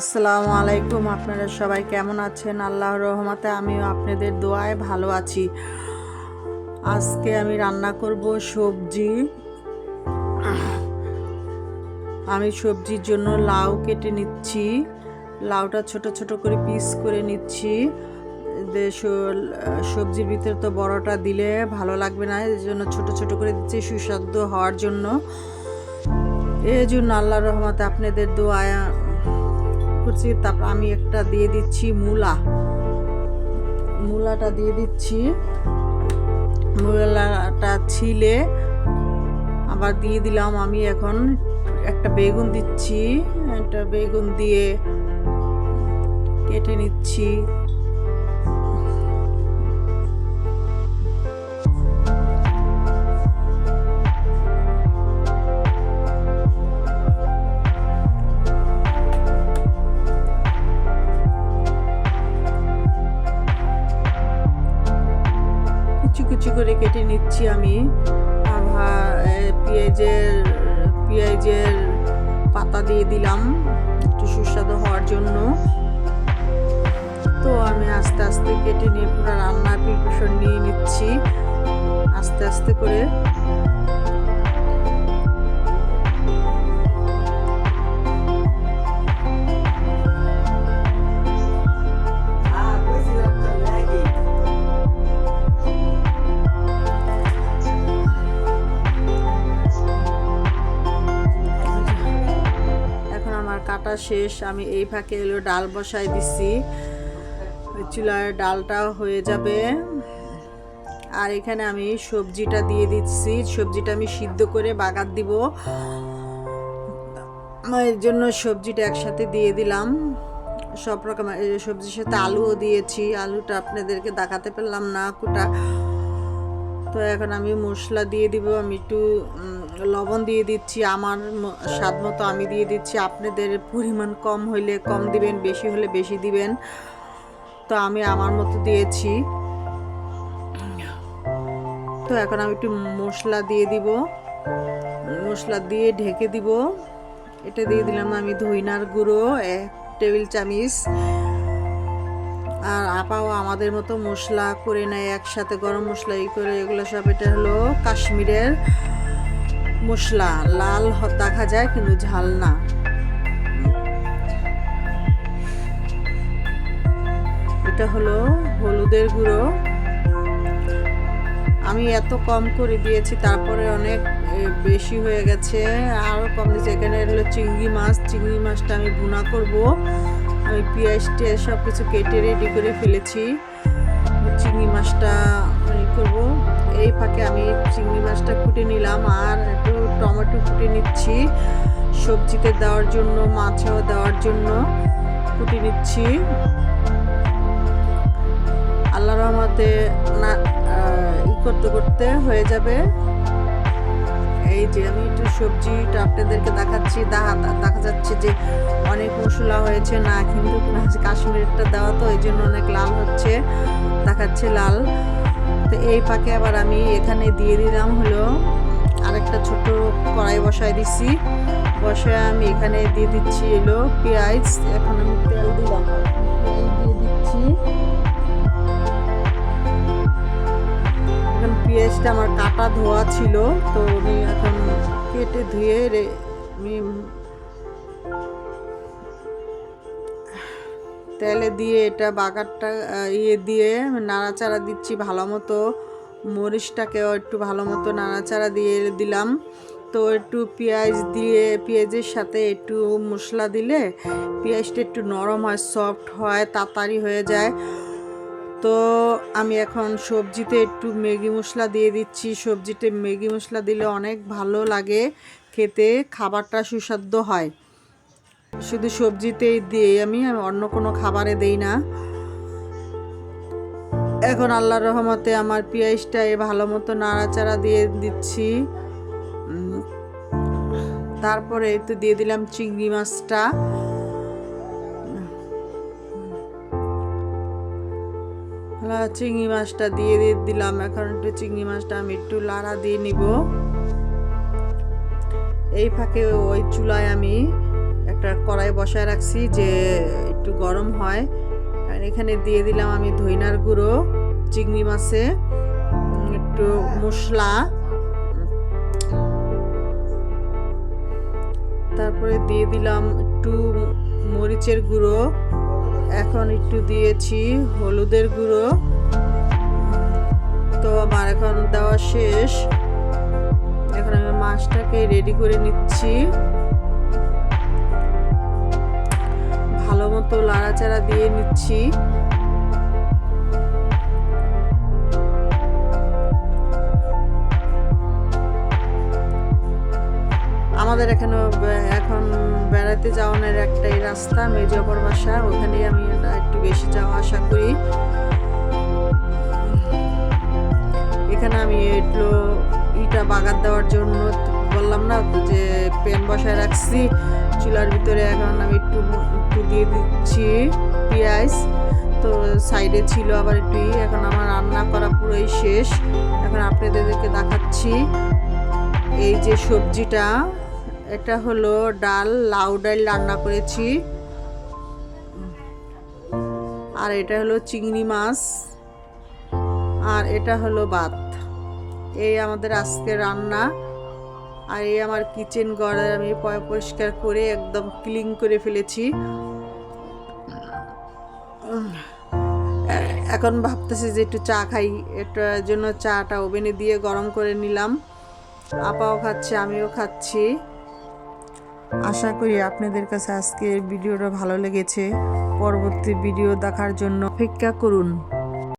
আসসালামু আলাইকুম, আপনারা সবাই কেমন আছেন? আল্লাহর রহমতে আমিও আপনাদের দোয়ায় ভালো আছি। আজকে আমি রান্না করব সবজি। আমি সবজির জন্য লাউ কেটে নিচ্ছি। লাউটা ছোট ছোট করে পিস করে নিচ্ছি। সবজির ভিতরে তো বড়টা দিলে ভালো লাগবে না, এই জন্য ছোট ছোট করে দিচ্ছি, সুস্বাদু হওয়ার জন্য। এই জন্য আল্লাহর রহমতে আপনাদের দোয়া করছি, তারপর আমি একটা দিয়ে দিচ্ছি মূলা। মূলাটা দিয়ে দিচ্ছি। মূলাটা ছিলে, আবার দিয়ে দিলাম আমি এখন একটা বেগুন দিচ্ছি। একটা বেগুন দিয়ে কেটে নিচ্ছি। কুচি কুচি করে কেটে নিচ্ছি আমি। পেঁয়াজের পেঁয়াজের পাতা দিয়ে দিলাম। একটু সুস্বাদু হওয়ার জন্য। তো আমি আস্তে আস্তে কেটে নিয়ে পুরো রান্নার প্রিপারেশন নিয়ে নিচ্ছি। আস্তে আস্তে করে। কাটা শেষ, আমি এই ফাঁকে এলো ডাল বসাই ওই চুলার ডালটাও হয়ে যাবে। আর এখানে আমি সবজিটা দিয়ে দিচ্ছি। সবজিটা আমি সিদ্ধ করে বাগার দিব। এর জন্য সবজিটা একসাথে দিয়ে দিলাম। সব রকম সবজির সাথে আলুও দিয়েছি। আলুটা আপনাদেরকে দেখাতে পারলাম না, কোটা তো এখন আমি মশলা দিয়ে দিব, আমি একটু লবণ দিয়ে দিচ্ছি। আমার স্বাদ মতো আমি দিয়ে দিচ্ছি। আপনাদের পরিমাণ কম হইলে কম দিবেন, বেশি হলে বেশি দিবেন। তো আমি আমার মতো দিয়েছি। তো এখন আমি একটু মশলা দিয়ে দিব। মশলা দিয়ে ঢেকে দিব। এটা দিয়ে দিলাম আমি ধইনার গুঁড়ো, এক টেবিল চামিচ। আর আপাও আমাদের মতো মশলা করে নেয়, একসাথে গরম মশলা ই করে, এগুলো সব এটা হলো কাশ্মীরের মশলা। লাল দেখা যায় কিন্তু ঝাল না। এটা হলো হলুদের গুঁড়ো। আমি এত কম করে দিয়েছি, তারপরে অনেক বেশি হয়ে গেছে। আরও কম দিয়েছি, এখানে হলো চিংড়ি মাছ। চিংড়ি মাছটা আমি ভুনা করব। আমি পেঁয়াজ টিয়াজ সব কিছু কেটে রেডি করে ফেলেছি। চিংড়ি মাছটা ই করব। এই ফাঁকে আমি চিংড়ি মাছটা কুটে নিলাম আর একটু টমেটো কুটে নিচ্ছি। সবজিতে দেওয়ার জন্য, মাছেও দেওয়ার জন্য কুটে নিচ্ছি। আল্লাহ রহমতে না ই করতে করতে হয়ে যাবে। এই যে আমি একটু সবজিটা আপনাদেরকে দেখাচ্ছি দেখা দেখা যাচ্ছে যে অনেক মশলা হয়েছে না, কিন্তু কাশ্মীরটা দেওয়া তো, এই জন্য অনেক লাল হচ্ছে, দেখাচ্ছে লাল। তো এই পাকে আবার আমি এখানে দিয়ে দিলাম হলো আরেকটা ছোট কড়াই বসায় দিচ্ছি বসায় আমি এখানে দিয়ে দিচ্ছি এলো পেঁয়াজ, এখন আমি তেল দিলাম। দিয়ে দিচ্ছি। পেঁয়াজটা আমার কাটা ধোয়া ছিল, তো আমি এখন কেটে ধুয়ে রে, আমি তেলে দিয়ে এটা বাগারটা ইয়ে দিয়ে নাড়াচাড়া দিচ্ছি ভালো মতো। মরিচটাকেও একটু ভালো মতো নাড়াচাড়া দিয়ে দিলাম। তো একটু পেঁয়াজ দিয়ে, পেঁয়াজের সাথে একটু মশলা দিলে পেঁয়াজটা একটু নরম হয় সফট হয়, তাড়াতাড়ি হয়ে যায়। তো আমি এখন সবজিতে একটু ম্যাগি মশলা দিয়ে দিচ্ছি। সবজিতে ম্যাগি মশলা দিলে অনেক ভালো লাগে খেতে, খাবারটা সুস্বাদু হয়। শুধু সবজিতেই দিই আমি অন্য কোনো খাবারে দেই না। এখন আল্লাহর রহমতে আমার পেঁয়াজটা এ ভালো মতো নাড়াচাড়া দিয়ে দিচ্ছি। তারপরে তো দিয়ে দিলাম চিংড়ি মাছটা। হ্যালো, চিংড়ি মাছটা দিয়ে দিয়ে দিলাম। এখন একটু চিংড়ি মাছটা আমি একটু লাড়া দিয়ে নিব। এই ফাঁকে ওই চুলায় আমি একটা কড়াই বসায় রাখছি যে একটু গরম হয়। এখানে দিয়ে দিলাম আমি ধইনার গুঁড়ো চিংড়ি মাছে একটু মশলা। তারপরে দিয়ে দিলাম একটু মরিচের গুঁড়ো। এখন একটু দিয়েছি হলুদের গুঁড়ো। তো আমার এখন দেওয়া শেষ। এখন আমি মাছটাকে রেডি করে নিচ্ছি। ভালো মতো লাড়াচাড়া দিয়ে নিচ্ছি। আমাদের এখানে এখন বেড়াতে যাওয়ানোর একটাই রাস্তা মেজপর বাসা। ওখানেই আমি একটু বেশি যাওয়া আশা করি। এখানে আমি একটু ইটা বাগার দেওয়ার জন্য বললাম না যে পেন বসায় রাখছি। চুলার ভিতরে এখন আমি একটু একটু দিয়ে দিচ্ছি পেঁয়াজ। তো সাইডে ছিল আবার একটু এখন আমার রান্না করা পুরোই শেষ। এখন আপনাদেরকে দেখাচ্ছি। এই যে সবজিটা এটা হলো ডাল, লাউ ডাল রান্না করেছি। আর এটা হলো চিংড়ি মাছ। আর এটা হলো ভাত। এই আমাদের আজকে রান্না। আর এই আমার কিচেন ঘর আমি পরিষ্কার করে একদম ক্লিন করে ফেলেছি। এখন ভাবতেছি যে একটু চা খাই। এটার জন্য চাটা ওভেনে দিয়ে গরম করে নিলাম। আপাও খাচ্ছে, আমিও খাচ্ছি। আশা করি আপনাদের কাছে আজকের ভিডিওটা ভালো লেগেছে। পরবর্তী ভিডিও দেখার জন্য অপেক্ষা করুন।